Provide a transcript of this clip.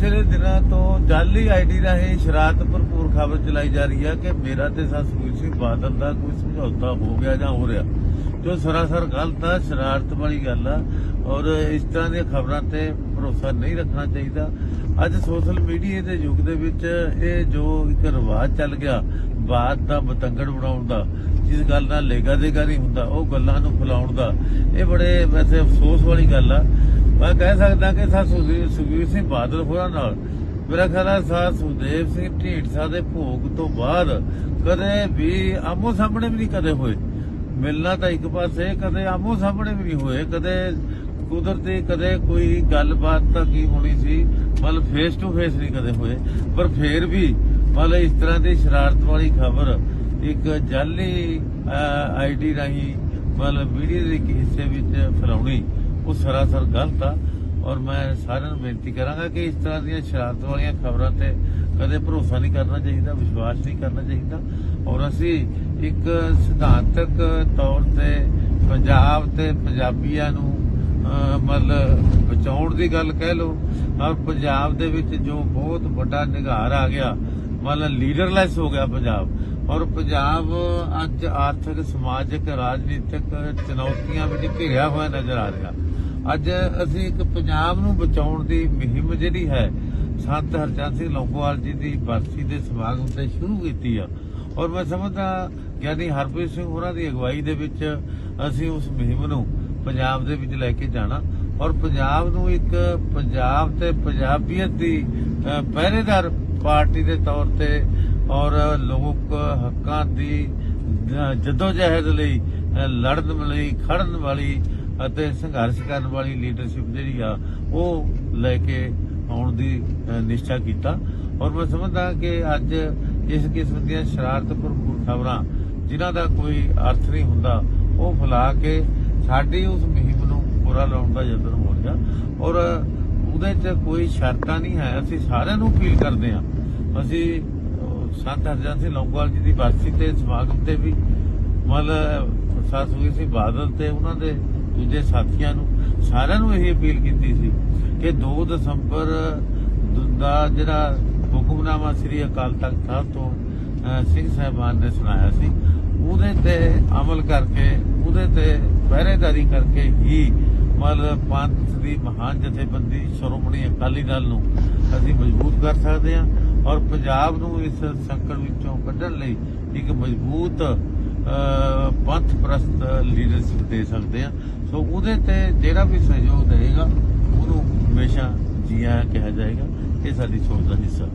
ਪਿਛਲੇ ਦਿਨਾਂ ਤੋਂ ਜਾਲੀ ਆਈਡੀ ਰਾਹੀਂ ਸ਼ਰਾਰਤ ਭਰਪੂਰ ਖਬਰ ਚਲਾਈ ਜਾ ਰਹੀ ਹੈ ਕਿ ਮੇਰਾ ਤੇ ਸੁਖਬੀਰ ਸਿੰਘ ਬਾਦਲ ਦਾ ਕੋਈ ਸਮਝੌਤਾ ਹੋ ਗਿਆ ਜਾਂ ਹੋ ਰਿਹਾ। ਜੋ ਸਰਾਸਰ ਗਲਤ ਆ, ਸ਼ਰਾਰਤ ਵਾਲੀ ਗੱਲ ਆ ਔਰ ਇਸ ਤਰ੍ਹਾਂ ਦੀਆਂ ਖਬਰਾਂ ਤੇ ਭਰੋਸਾ ਨਹੀਂ ਰੱਖਣਾ ਚਾਹੀਦਾ। ਅੱਜ ਸੋਸ਼ਲ ਮੀਡੀਆ ਦੇ ਯੁੱਗ ਦੇ ਵਿੱਚ ਇਹ ਜੋ ਇੱਕ ਰਿਵਾਜ ਚੱਲ ਗਿਆ ਬਾਤ ਦਾ ਬਤੰਗੜ ਬਣਾਉਣ ਦਾ, ਜਿਸ ਗੱਲ ਨਾਲ ਲੇਗਾ ਦੇਗਾ ਨਹੀਂ ਹੁੰਦਾ, ਉਹ ਗੱਲਾਂ ਨੂੰ ਫੈਲਾਉਣ ਦਾ, ਇਹ ਬੜੇ ਵੈਸੇ ਅਫਸੋਸ ਵਾਲੀ ਗੱਲ ਆ। ਮੈਂ ਕਹਿ ਸਕਦਾ ਕਿ ਸਾ ਸੁਖਬੀਰ ਸਿੰਘ ਬਾਦਲ ਹੋਰਾਂ ਨਾਲ ਮੇਰਾ ਖਿਆਲ ਹੈ ਸਾ ਸੁਦੇਵ ਸਿੰਘ ਢੀਂਡਸਾ ਦੇ ਭੋਗ ਤੋਂ ਬਾਅਦ ਕਦੇ ਵੀ ਆਮੋ ਸਾਹਮਣੇ ਵੀ ਨਹੀਂ ਕਦੇ ਹੋਏ। ਮਿਲਣਾ ਤਾਂ ਇੱਕ ਪਾਸੇ, ਕਦੇ ਆਮੋ ਸਾਹਮਣੇ ਵੀ ਨਹੀਂ ਹੋਏ। ਕਦੇ ਕੁਦਰਤੀ, ਕਦੇ ਕੋਈ ਗੱਲਬਾਤ ਤਾਂ ਕੀ ਹੋਣੀ ਸੀ, ਮਤਲਬ ਫੇਸ ਟੂ ਫੇਸ ਨਹੀਂ ਕਦੇ ਹੋਏ। ਪਰ ਫੇਰ ਵੀ ਮਤਲਬ ਇਸ ਤਰ੍ਹਾਂ ਦੀ ਸ਼ਰਾਰਤ ਵਾਲੀ ਖਬਰ ਇੱਕ ਜਾਲੀ ਆਈਡੀ ਰਾਹੀਂ ਮਤਲਬ ਮੀਡੀਆ ਦੇ ਇੱਕ ਹਿੱਸੇ ਵਿੱਚ ਫੈਲਾਉਣੀ ਉਹ ਸਰਾਸਰ ਗਲਤ ਆ ਔਰ ਮੈਂ ਸਾਰਿਆਂ ਨੂੰ ਬੇਨਤੀ ਕਰਾਂਗਾ ਕਿ ਇਸ ਤਰ੍ਹਾਂ ਦੀਆਂ ਸ਼ਰਾਰਤ ਵਾਲੀਆਂ ਖਬਰਾਂ ਤੇ ਕਦੇ ਭਰੋਸਾ ਨਹੀਂ ਕਰਨਾ ਚਾਹੀਦਾ, ਵਿਸ਼ਵਾਸ ਨਹੀਂ ਕਰਨਾ ਚਾਹੀਦਾ। ਔਰ ਅਸੀਂ ਇੱਕ ਸਿਧਾਂਤਕ ਤੌਰ ਤੇ ਪੰਜਾਬ ਤੇ ਪੰਜਾਬੀਆਂ ਨੂੰ ਮਤਲਬ ਬਚਾਉਣ ਦੀ ਗੱਲ ਕਹਿ ਲਓ, ਔਰ ਪੰਜਾਬ ਦੇ ਵਿੱਚ ਜੋ ਬਹੁਤ ਵੱਡਾ ਨਿਗਾਰ ਆ ਗਿਆ, ਮਤਲਬ ਲੀਡਰਲੈਸ ਹੋ ਗਿਆ ਪੰਜਾਬ। ਔਰ ਪੰਜਾਬ ਅੱਜ ਆਰਥਿਕ, ਸਮਾਜਿਕ, ਰਾਜਨੀਤਿਕ ਚੁਣੌਤੀਆਂ ਵਿੱਚ ਘਿਰਿਆ ਹੋਇਆ ਨਜ਼ਰ ਆ ਰਿਹਾ। ਅੱਜ ਅਸੀਂ ਇੱਕ ਪੰਜਾਬ ਨੂੰ ਬਚਾਉਣ ਦੀ ਮੁਹਿੰਮ ਜਿਹੜੀ ਹੈ, ਸੰਤ ਹਰਚੰਦ ਸਿੰਘ ਲੌਂਗੋਵਾਲ ਜੀ ਦੀ ਬਰਸੀ ਦੇ ਸਮਾਗਮ ਤੇ ਸ਼ੁਰੂ ਕੀਤੀ ਆ। ਔਰ ਮੈਂ ਸਮਝਦਾ ਗਿਆਨੀ ਹਰਪ੍ਰੀਤ ਸਿੰਘ ਹੋਰਾਂ ਦੀ ਅਗਵਾਈ ਦੇ ਵਿੱਚ ਅਸੀਂ ਉਸ ਮੁਹਿੰਮ ਨੂੰ ਪੰਜਾਬ ਦੇ ਵਿੱਚ ਲੈ ਕੇ ਜਾਣਾ। ਔਰ ਪੰਜਾਬ ਨੂੰ ਇੱਕ ਪੰਜਾਬ ਤੇ ਪੰਜਾਬੀਅਤ ਦੀ ਪਹਿਰੇਦਾਰ ਪਾਰਟੀ ਦੇ ਤੌਰ ਤੇ ਔਰ ਲੋਕ ਹੱਕਾਂ ਦੀ ਜਦੋ ਜਹਿਦ ਲਈ ਲੜਨ ਲਈ, ਖੜਨ ਵਾਲੀ ਅਤੇ ਸੰਘਰਸ਼ ਕਰਨ ਵਾਲੀ ਲੀਡਰਸ਼ਿਪ ਜਿਹੜੀ ਆ, ਉਹ ਲੈ ਕੇ ਆਉਣ ਦੀ ਨਿਸ਼ਚਾ ਕੀਤਾ। ਔਰ ਮੈਂ ਸਮਝਦਾ ਕਿ ਅੱਜ ਇਸ ਕਿਸਮ ਦੀਆਂ ਸ਼ਰਾਰਤ ਭਰਪੂਰ ਖਬਰਾਂ ਜਿਨ੍ਹਾਂ ਦਾ ਕੋਈ ਅਰਥ ਨਹੀਂ ਹੁੰਦਾ, ਉਹ ਫੈਲਾ ਕੇ ਸਾਡੀ ਉਸ ਮੁਹਿੰਮ ਨੂੰ ਪੂਰਾ ਲਾਉਣ ਦਾ ਯਤਨ ਹੋ ਰਿਹਾ। ਔਰ ਉਹਦੇ 'ਚ ਕੋਈ ਸ਼ਰਤਾਂ ਨਹੀਂ ਹੈ। ਅਸੀਂ ਸਾਰਿਆਂ ਨੂੰ ਅਪੀਲ ਕਰਦੇ ਹਾਂ। ਅਸੀਂ ਸੰਤ ਹਰਜਨ ਸਿੰਘ ਲੌਂਗੋਵਾਲ ਜੀ ਦੀ ਬਰਸੀ ਤੇ, ਸਮਾਗਮ ਤੇ ਵੀ। ਮਤਲਬ ਸਾਸੂਗੀ ਸੀ, ਬਾਦਲ ਤੇ, ਉਹਨਾਂ ਦੇ ਦੂਜੇ ਸਾਥੀਆਂ ਨੂੰ। ਸਾਰਿਆਂ ਨੂੰ ਇਹ ਅਪੀਲ ਕੀਤੀ ਸੀ ਕਿ 2 ਦਸੰਬਰ ਦਾ ਜਿਹੜਾ ਹੁਕਮਨਾਮਾ ਸ੍ਰੀ ਅਕਾਲ ਤਖਤ ਸਾਹਿਬ ਤੋਂ ਸਿੰਘ ਸਾਹਿਬਾਨ ਨੇ ਸੁਣਾਇਆ ਸੀ, ਉਹਦੇ ਤੇ ਅਮਲ ਕਰਕੇ, ਉਹਦੇ ਤੇ ਪਹਿਰੇਦਾਰੀ ਕਰਕੇ ਹੀ ਮਤਲਬ ਪੰਥ ਦੀ ਮਹਾਨ ਜਥੇਬੰਦੀ, ਸ਼੍ਰੋਮਣੀ ਅਕਾਲੀ ਦਲ ਨੂੰ ਅਸੀਂ ਮਜ਼ਬੂਤ ਕਰ ਸਕਦੇ ਹਾਂ। ਔਰ ਪੰਜਾਬ ਨੂੰ ਇਸ ਸੰਕਟ ਵਿੱਚੋਂ ਕੱਢਣ ਲਈ ਇੱਕ ਮਜ਼ਬੂਤ ਪੰਥ ਪ੍ਰਸਤ ਲੀਡਰਸ਼ਿਪ ਦੇ ਸਕਦੇ ਹਾਂ। ਸੋ ਉਹਦੇ ਤੇ ਜਿਹੜਾ ਵੀ ਸਹਿਯੋਗ ਦੇਗਾ ਉਹਨੂੰ ਹਮੇਸ਼ਾ ਜੀਆ ਕਿਹਾ ਜਾਏਗਾ। ਇਹ ਸਾਡੀ ਸੋਚ ਦਾ ਹਿੱਸਾ।